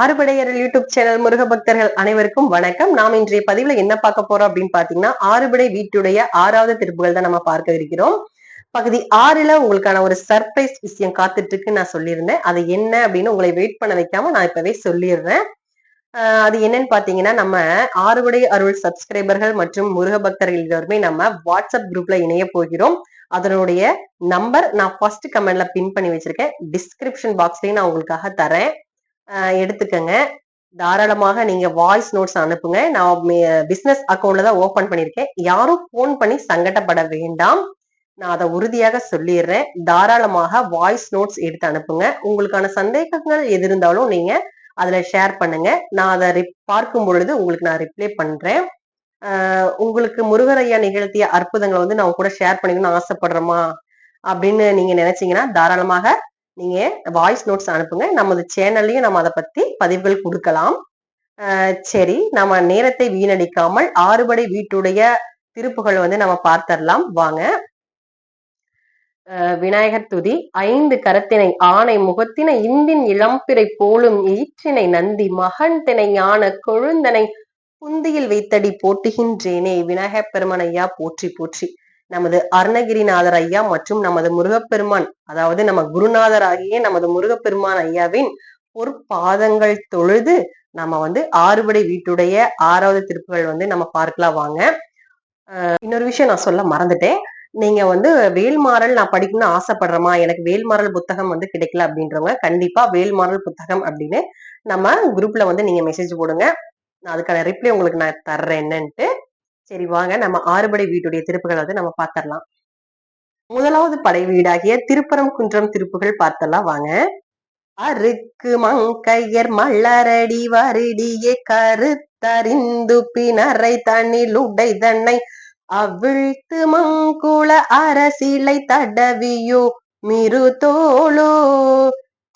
ஆறுபடையர் YouTube channel Muruga பக்தர்கள் அனைவருக்கும் வணக்கம். நாம் இன்றைய பதிவுல என்ன பார்க்க போறோம் அப்படின்னு பாத்தீங்கன்னா ஆறுபடை வீட்டுடைய ஆறாவது திருப்புகள் தான் நம்ம பார்க்க இருக்கிறோம். பகுதி ஆறுல உங்களுக்கான ஒரு சர்ப்ரைஸ் விஷயம் காத்துட்டு இருக்கு நான் சொல்லியிருந்தேன். அது என்ன அப்படின்னு உங்களை வெயிட் பண்ண வைக்காம நான் இப்பவே சொல்லிடுறேன். அது என்னன்னு பாத்தீங்கன்னா நம்ம ஆறுபடை அருள் சப்ஸ்கிரைபர்கள் மற்றும் முருக பக்தர்கள் எல்லோருமே நம்ம வாட்ஸ்அப் குரூப்ல இணைய போகிறோம். அதனுடைய நம்பர் நான் ஃபர்ஸ்ட் கமெண்ட்ல பின் பண்ணி வச்சிருக்கேன். டிஸ்கிரிப்ஷன் பாக்ஸ்லயும் நான் உங்களுக்காக தரேன். எடுத்துக்கங்க. தாராளமாக நீங்க வாய்ஸ் நோட்ஸ் அனுப்புங்க. நான் பிசினஸ் அக்கௌண்ட்ல தான் ஓபன் பண்ணிருக்கேன். யாரும் போன் பண்ணி சங்கடப்பட வேண்டாம். நான் அதை உறுதியாக சொல்லிடுறேன். தாராளமாக வாய்ஸ் நோட்ஸ் எடுத்து அனுப்புங்க. உங்களுக்கான சந்தேகங்கள் எது இருந்தாலும் நீங்க அதுல ஷேர் பண்ணுங்க. நான் அதை பார்க்கும் பொழுது உங்களுக்கு நான் ரிப்ளை பண்றேன். உங்களுக்கு முருகர் ஐயா நிகழ்த்திய அற்புதங்களை வந்து நான் கூட ஷேர் பண்ணிக்கணும்னு ஆசைப்படுறோமா அப்படின்னு நீங்க நினைச்சீங்கன்னா தாராளமாக நீங்க வாய்ஸ் நோட்ஸ் அனுப்புங்க. நமது சேனல்லையும் நம்ம அதை பத்தி பதிவுகள் கொடுக்கலாம். சரி நம்ம நேரத்தை வீணடிக்காமல் ஆறுபடை வீட்டுடைய திருப்புகள் வந்து நம்ம பார்த்தரலாம் வாங்க. விநாயகர் துதி ஐந்து கரத்தினை ஆணை முகத்தினை இந்தின் இளம்பிறை போலும் ஈற்றினை நந்தி மகன் தினை ஞான கொழுந்தனை புந்தியில் வைத்தடி போட்டுகின்றேனே விநாயகப் பெருமனையா போற்றி போற்றி. நமது அருணகிரிநாதர் ஐயா மற்றும் நமது முருகப்பெருமான் அதாவது நம்ம குருநாதர் ஆகிய நமது முருகப்பெருமான் ஐயாவின் பொற்பாதங்கள் தொழுது நம்ம வந்து ஆறுபடை வீட்டுடைய ஆறாவது திருப்புகள் வந்து நம்ம பார்க்கலாம் வாங்க. இன்னொரு விஷயம் நான் சொல்ல மறந்துட்டேன். நீங்க வந்து வேல்மாறல் நான் படிக்கணும்னு ஆசைப்படுறோமா எனக்கு வேல்மாறல் புத்தகம் வந்து கிடைக்கல அப்படின்றவங்க கண்டிப்பா வேல்மாறல் புத்தகம் அப்படின்னு நம்ம குரூப்ல வந்து நீங்க மெசேஜ் போடுங்க. நான் அதுக்கான ரிப்ளை உங்களுக்கு நான் தர்றேன் என்னன்ட்டு. சரி வாங்க. நம்ம ஆறுபடை வீட்டுடைய திருப்புகளை வந்து நம்ம பார்த்தரலாம் முதலாவது படை வீடாகிய திருப்பரம் குன்றம் திருப்புகள் பார்த்தலாம் வாங்க. அருக்கு மங்கையர் மலரடி வருடியே கருத்தறிந்து பினரை தண்ணில் உடை தன்னை அவிழ்த்து மங்குள அரசிலை தடவியோ மிருதோளோ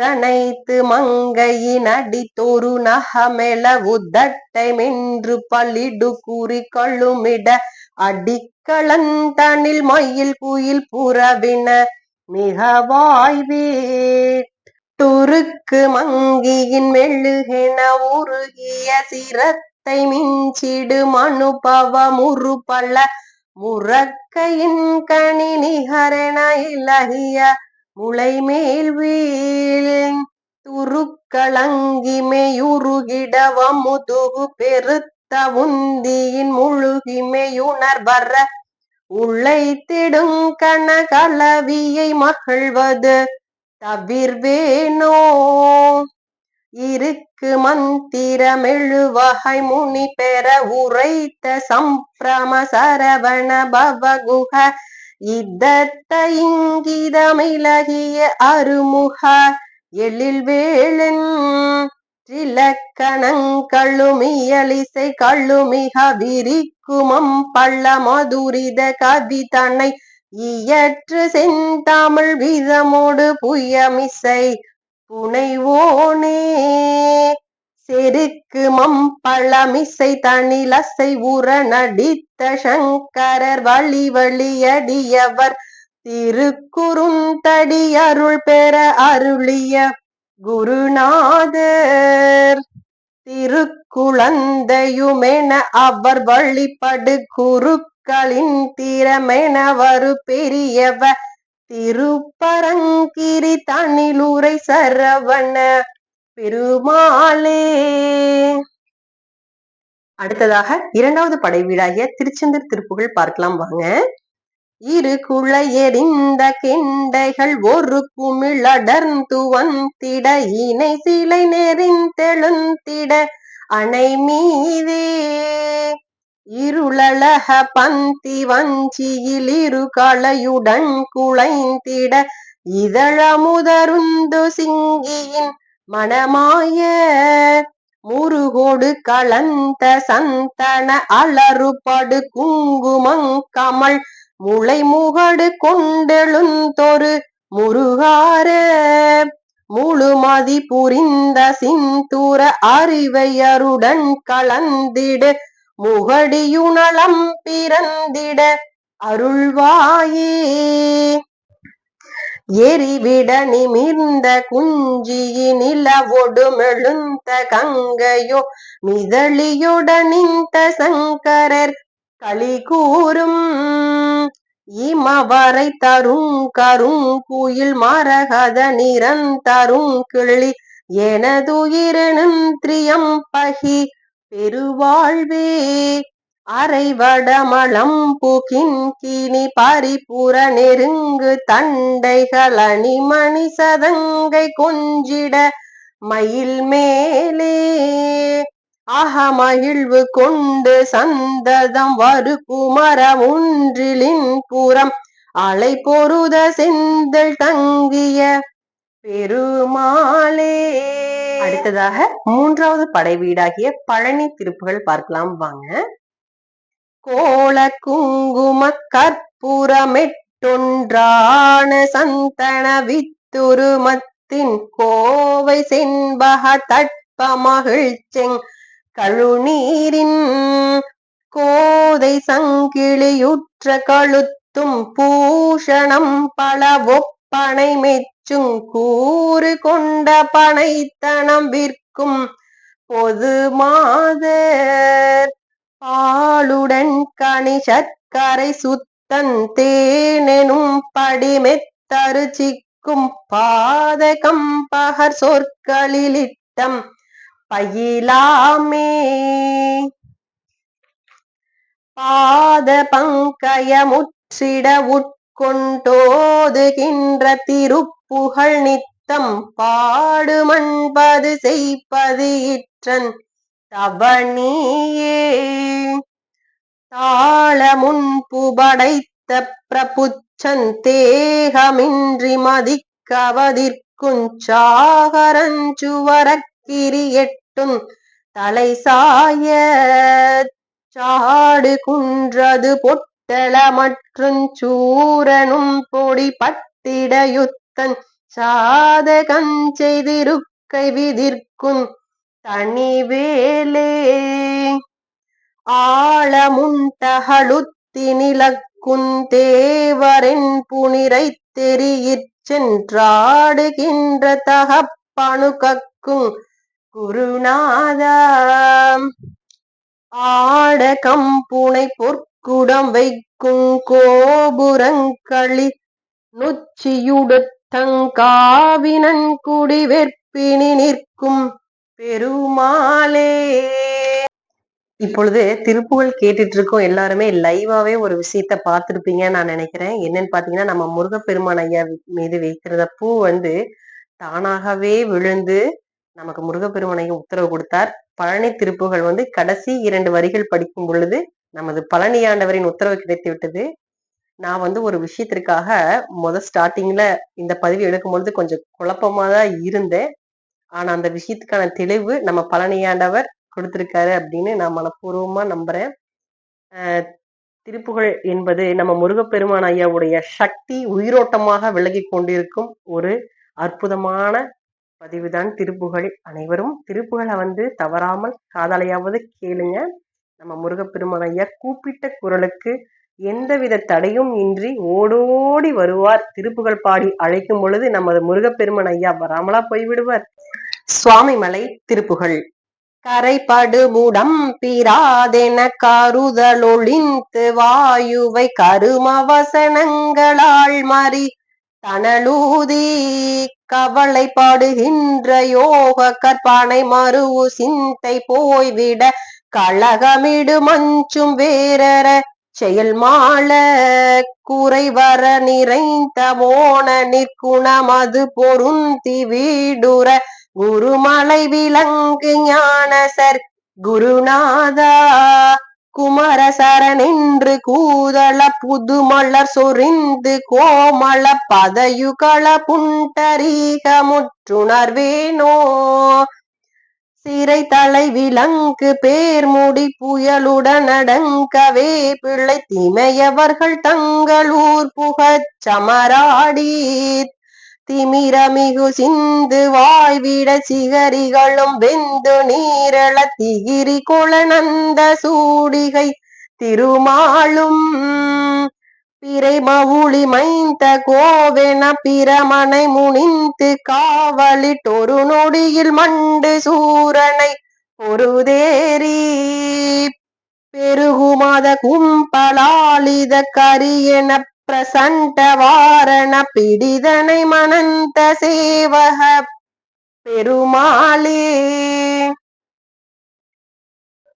மற்றனைத்து மங்கையின் அடித்தொரு நகமெல உதட்டை மென்று பலிடு கூறி கொள்ளுமிட அடிக்களந்தனில் மயில் குயில் புறவின மிக வாய்வேட்டுருக்கு மங்கியின் மெழுகென உருகிய சிரத்தை மிஞ்சிடு மனுபவ முரு பல முறக்கையின் கணி நிகரென இலகிய முளைமேல் வீழ் துருக்களங்கிமையுருகிடவ முதுகு பெருத்த உந்தியின் முழுகிமையுணர்வர உழைத்திடும் கனகலவியை மகிழ்வது தவிர்வேனோ? இருக்கு மந்திரமெழுவகை முனி பெற உரைத்த சம்பிரம சரவண பவகுக இதத்த இங்கிதமிலகிய அருமுக எழில் வேளன் திலக்கணங்களுமியலிசை கள்ளுமிக விரிக்குமம் பள்ள மதுரித கவிதனை இயற்று செந்தமிழ் விதமோடு புயமிசை புனைவோனே. செருக்கு மம்பளமிசை தனிலசை உற நடித்த சங்கரர் வழி வழியடியவர். திருக்குறுந்தடி அருள் பெற அருளிய குருநாதர். திருக்குழந்தையுமென அவர் வழிபடு குருக்களின் திறமென வரு பெரியவ. திருப்பரங்கிரி தனிலுரை சரவண பெருமாளே. அடுத்ததாக இரண்டாவது படை வீடாகிய திருச்செந்தூர் திருப்புகள் பார்க்கலாம் வாங்க. இரு எரிந்த கெண்டைகள் ஒரு குமிழடர்ந்து வந்திட இணை சிலை நெறிந்தெழுந்திட அணை மீதே. இருளழக பந்தி வஞ்சியில் இரு களையுடன் குளைந்திட இதழமுதருந்து சிங்கியின் மணமாய முருகோடு கலந்த சந்தன அலறுபடு குங்குமங் கமல் முளை முகடு கொண்டெழுந்தொரு முருகார முழுமதி புரிந்த சிந்தூர அறிவையருடன் கலந்திடு முகடியுணலம் பிறந்திட அருள்வாயே. எரிவிட நிமிர்ந்த குஞ்சியினிலவொடு மெழுந்த கங்கையோ மிதழியுடனிந்த சங்கரர் களி கூறும் இமவரை தரும் கரும் குயில் மரகத நிரந்தரும் கிளி எனதுயிரெனும் திரியம்பகி பெருவாழ்வே அரைவடமளம்புகின்கினி பரிபுற நெருங்கு தண்டைகள் அணிமணி சதங்கை கொஞ்சிட மயில் மேலே. அகமகிழ்வு கொண்டு சந்ததம் வரு குமர ஒன்றிலின் புறம் அலை பொருத செந்தல் தங்கிய பெருமாளே. அடுத்ததாக மூன்றாவது படை வீடாகிய பழனி திருப்புகள் பார்க்கலாம். வாங்க. கோள குங்கும கற்பூரமெட்டொன்றான சந்தன வித்துருமத்தின் கோவை செண்பக தட்ப மகிழ்ச்செங் கழுநீரின் கோதை சங்கிளியுற்ற கழுத்தும் பூஷணம் பல ஒப்பனை மெச்சுங் கூறு கொண்ட பனைத்தனம் விற்கும் பொது மாதர் பாலுடன் கணி சர்க்கரை சுத்தன் தேனெனும் படிமெத்தரு சிக்கும் பாத சொற்களிலிட்டம் பயிலாமே. பாத பங்கயமுற்றிட உட்கொண்டோதுகின்ற திருப்புகழ் நித்தம் பாடுமண்பது செய்ப்பது இற்றன் தவணியே தாள முன்புபடைத்த பிரபுச்சன் தேகமின்றி மதிக்கவதிர்க்குஞ் சாகரஞ்சுவரக்கிரி எட்டும் தலை சாய சாடு குன்றது பொட்டல மற்றும் சூரனும் பொடி பட்டிடயுத்தன் சாதகஞ்செய்திருக்கை விதிர்க்கும் கஞ்செய்திருக்கை விதிர்க்குந் தனிவேலே ஆழமுண்டகழுத்தினிலக்குந் தேவரென் புனிரைத் தெரியிற் சென்றாடுகின்ற தகப்பனு கக்குங் குருநாதா. ஆட கம்புனை பொற்குடம் வைக்கும் கோபுரங்களி நொச்சியுடுத்தங் காவினன்குடி வெற்பினி நிற்கும் பெருமாளே. இப்பொழுது திருப்புகழ் கேட்டுட்டு இருக்கோம் எல்லாருமே லைவாவே ஒரு விஷயத்த பார்த்துருப்பீங்க நான் நினைக்கிறேன். என்னன்னு பாத்தீங்கன்னா நம்ம முருகப்பெருமான் ஐயா மீது வைக்கிறத பூ வந்து தானாகவே விழுந்து நமக்கு முருகப்பெருமான் ஐயா உத்தரவு கொடுத்தார். பழனி திருப்புகள் வந்து கடைசி இரண்டு வரிகள் படிக்கும் பொழுது நமது பழனி ஆண்டவரின் உத்தரவு கிடைத்து விட்டது. நான் வந்து ஒரு விஷயத்திற்காக முத ஸ்டார்டிங்ல இந்த பதிவு எடுக்கும் பொழுது கொஞ்சம் குழப்பமா தான் இருந்தேன். ஆனா அந்த விஷயத்துக்கான தெளிவு நம்ம பழனியாண்டவர் கொடுத்திருக்காரு அப்படின்னு நான் மனப்பூர்வமா நம்புறேன். திருப்புகழ் என்பது நம்ம முருகப்பெருமான் ஐயாவுடைய சக்தி உயிரோட்டமாக விலகி கொண்டிருக்கும் ஒரு அற்புதமான பதிவுதான் திருப்புகழ். அனைவரும் திருப்புகழை வந்து தவறாமல் காதலையாவது கேளுங்க. நம்ம முருகப்பெருமான் ஐயா கூப்பிட்ட குரலுக்கு எந்தவித தடையும் இன்றி ஓடோடி வருவார். திருப்புகள் பாடி அழைக்கும் பொழுது நமது முருகப்பெருமன் ஐயா வராமலா போய்விடுவார். சுவாமி மலை திருப்புகள் கரைபடுமுடம் பிராதென கருதலொழிந்து வாயுவை கருமவசனங்களால் மறி தனலூதி கவலைப்படுகின்ற யோக கற்பனை மறுவு சிந்தை போய்விட கழகமிடு மஞ்சும் வேறற செயல் மாள குறைவர நிறைந்த மோன நிற்குணமது பொருந்தி வீடுற குருமலை விலங்கு ஞானசர் குருநாதா. குமரசரன் என்று கூதள புதுமலர் சொரிந்து கோமள பதயுகள புண்டரீக முற்றுணர்வேனோ சிறை தலை விலங்கு பேர்முடி புயலுடன் அடங்கவே பிள்ளை திமையவர்கள் தங்களூர் புகச் சமராடி திமிரமிகு சிந்து வாய்விட சிகரிகளும் வெந்து நீரள திகிரி குளநந்த சூடிகை திருமாலும். பிறைமவுளி மைந்த கோவென பிரமனை முனிந்து காவலிட்டொரு நொடியில் மண்டு சூரனை பொருதேறி. பெருகுமத கும்பலாளித கரியன பிரசண்ட வாரண பிடிதனை மணந்த சேவக பெருமாளே.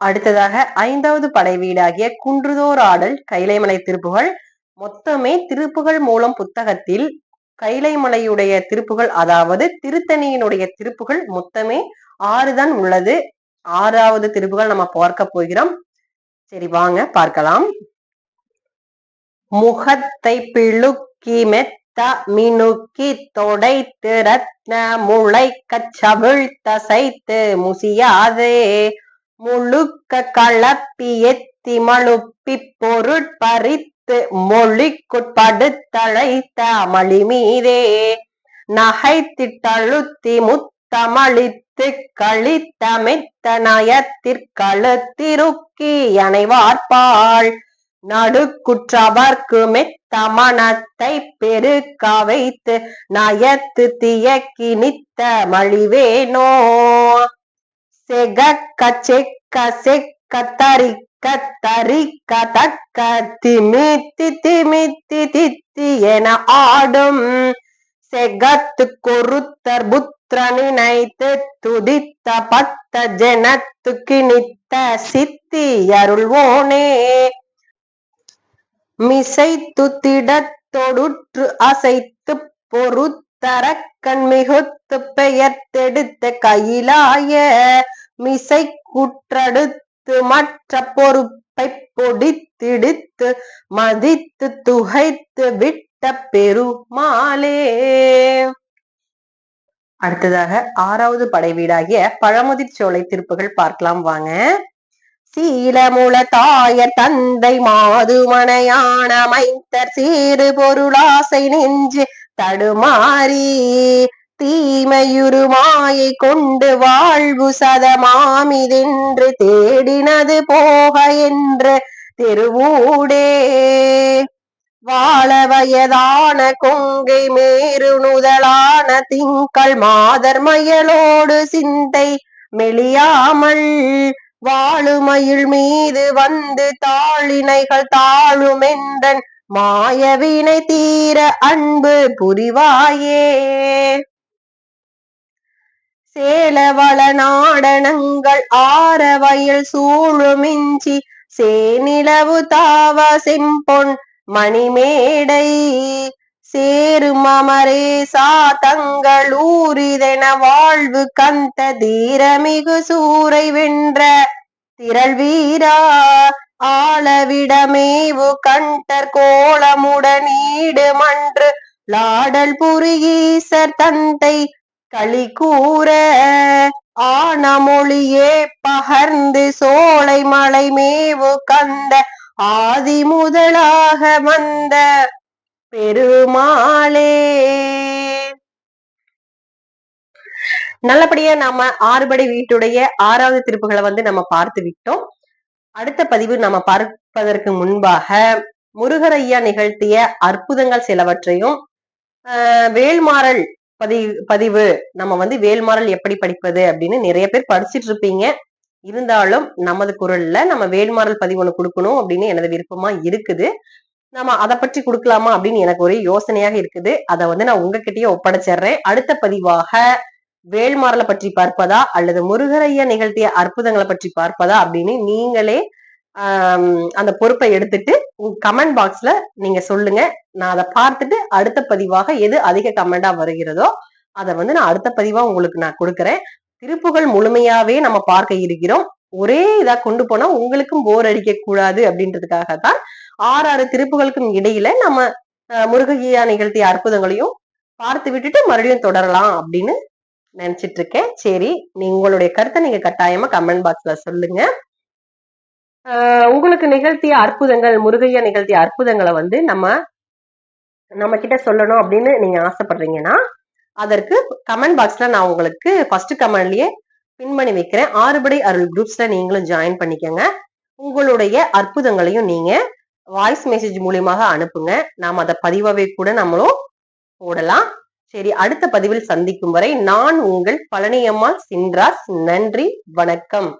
அடுத்ததாக ஐந்தாவது படை வீடாகிய குன்றுதோர் ஆடல் கைலைமலை திருப்புகள் மொத்தமே திருப்புகள் மூலம் புத்தகத்தில் கைலைமலையுடைய திருப்புகள் அதாவது திருத்தணியினுடைய திருப்புகள் மொத்தமே ஆறுதான் உள்ளது. ஆறாவது திருப்புகள் நம்ம பார்க்க போகிறோம். சரி வாங்க பார்க்கலாம். முகத்தை பிழுக்கி மெத்த மினுக்கி தொடைத்து ரத்ன முளை கச்சவிழ்த்தசைத்து முசியாதே. முழுக்க களப்பி எத்தி மழுப்பி பொருட்பறித்து மொழிக்குட்படுத்தழைத்த அமளி மீதே. நகைத்திட்டழுத்தி முத்தமளித்து கழித்தமைத்த நயத்திற்கழுத்திருக்கி அணைவார்பாள் நடுக்குற்றவர்க்கு மெத்த மனத்தை பெருக்க வைத்து நயத்து தியக்கி நித்த மழிவேனோ செகக்க செக்க செக்க தரிக்க தரிக்க தக்க திமித்தி திமித்தி தித்தி என ஆடும். செகத்து கொருத்தர் புத்திர நினைத்து துதித்த பத்த ஜனத்து கிணித்த சித்தி அருள்வோனே. மிசைத்து திடத்தொடுற்று அசைத்து பொறுத்தரக்கண் மிகுத்து பெயர்த்தெடுத்த கையிலாய மிசை குற்றடுத்து மற்ற பொறுப்பை பொடித்திடித்து மதித்து துகைத்து விட்ட பெருமாளே. அடுத்ததாக ஆறாவது படை வீடாகிய பழமுதிர் சோலை திருப்புகள் பார்க்கலாம் வாங்க. சீலமுல தாய தந்தை மாதுமனையான மைத்தர் சீறு பொருளாசை நெஞ்சு தடுமாறி தீமையுரு மாயை கொண்டு வாழ்வு சதமாமிதென்று தேடினது போக என்று திருவூடே. வாழ வயதான கொங்கை மேரு நுதலான திங்கள் மாதர் மயலோடு சிந்தை மெளியாமல் வாழுமயில் மீது வந்து தாளினைகள் தாழுமென்றன் மாயவினை தீர அன்பு புரிவாயே. சேலவள நாடனங்கள் ஆரவையில் சூழுமிஞ்சி சேனிலவு தாவ செம்பொன் மணிமேடை சேரும் அமரேசா தங்கள் ஊரிதென வாழ்வு கந்த தீரமிகு சூரை வென்ற திரள் வீரா ஆளவிடமேவு கண்டர் கோலமுடனீடு மன்று லாடல் புரியீசர் தந்தை களி கூற ஆனமொழியே பகர்ந்து சோலை மலை மேவு கந்த ஆதி முதலாக வந்த பெருமாளே. நல்லபடியா நாம ஆறுபடை வீட்டுடைய ஆறாவது திருப்புகளை வந்து நம்ம பார்த்து விட்டோம். அடுத்த பதிவு நம்ம பார்ப்பதற்கு முன்பாக முருகரையா நிகழ்த்திய அற்புதங்கள் சிலவற்றையும் ஆஹ் வேல்மாறல் பதிவு பதிவு. நம்ம வந்து வேல்மாறல் எப்படி படிப்பது அப்படின்னு நிறைய பேர் படிச்சிட்டு இருப்பீங்க. இருந்தாலும் நமது குரல்ல நம்ம வேல்மாறல் பதிவு ஒண்ணு கொடுக்கணும் அப்படின்னு எனது விருப்பமா இருக்குது. நம்ம அதை பற்றி கொடுக்கலாமா அப்படின்னு எனக்கு ஒரு யோசனையாக இருக்குது. அதை வந்து நான் உங்ககிட்டயே ஒப்படைச்சிடுறேன். அடுத்த பதிவாக வேல்மாறலை பற்றி பார்ப்பதா அல்லது முருகரையா நிகழ்த்திய அற்புதங்களை பற்றி பார்ப்பதா அப்படின்னு நீங்களே அந்த பொறுப்பை எடுத்துட்டு கமெண்ட் பாக்ஸ்ல நீங்க சொல்லுங்க. நான் அதை பார்த்துட்டு அடுத்த பதிவாக எது அதிக கமெண்டா வருகிறதோ அதை வந்து நான் அடுத்த பதிவா உங்களுக்கு நான் கொடுக்குறேன். திருப்புகள் முழுமையாவே நம்ம பார்க்க இருக்கிறோம். ஒரே இதா கொண்டு போனா உங்களுக்கும் போர் அடிக்க கூடாது அப்படின்றதுக்காக தான் ஆறு ஆறு திருப்புகளுக்கும் இடையில நம்ம முருகையா நிகழ்த்திய அற்புதங்களையும் பார்த்து விட்டுட்டு மறுபடியும் தொடரலாம் அப்படின்னு நினைச்சிட்டு இருக்கேன். சரி நீ உங்களுடைய கருத்தை நீங்க கட்டாயமா கமெண்ட் பாக்ஸ்ல சொல்லுங்க. உங்களுக்கு நிகழ்த்திய அற்புதங்கள் முருகையா நிகழ்த்திய அற்புதங்களை வந்து நம்ம நம்ம கிட்ட சொல்லணும் அப்படின்னு நீங்க ஆசைப்படுறீங்கன்னா அதற்கு கமெண்ட் பாக்ஸ்ல நான் உங்களுக்கு ஃபர்ஸ்ட் கமெண்ட்லயே பின் பண்ணி வைக்கிறேன். ஆறுபடை அருள் குரூப்ஸ்ல நீங்களும் ஜாயின் பண்ணிக்கோங்க. உங்களுடைய அற்புதங்களையும் நீங்க வாய்ஸ் மெசேஜ் மூலியமாக அனுப்புங்க. நாம் அதை பதிவாவே கூட நம்மளும் போடலாம். சரி அடுத்த பதிவில் சந்திக்கும் வரை நான் உங்கள் பழனியம்மாள் சின்ராஸ். நன்றி வணக்கம்.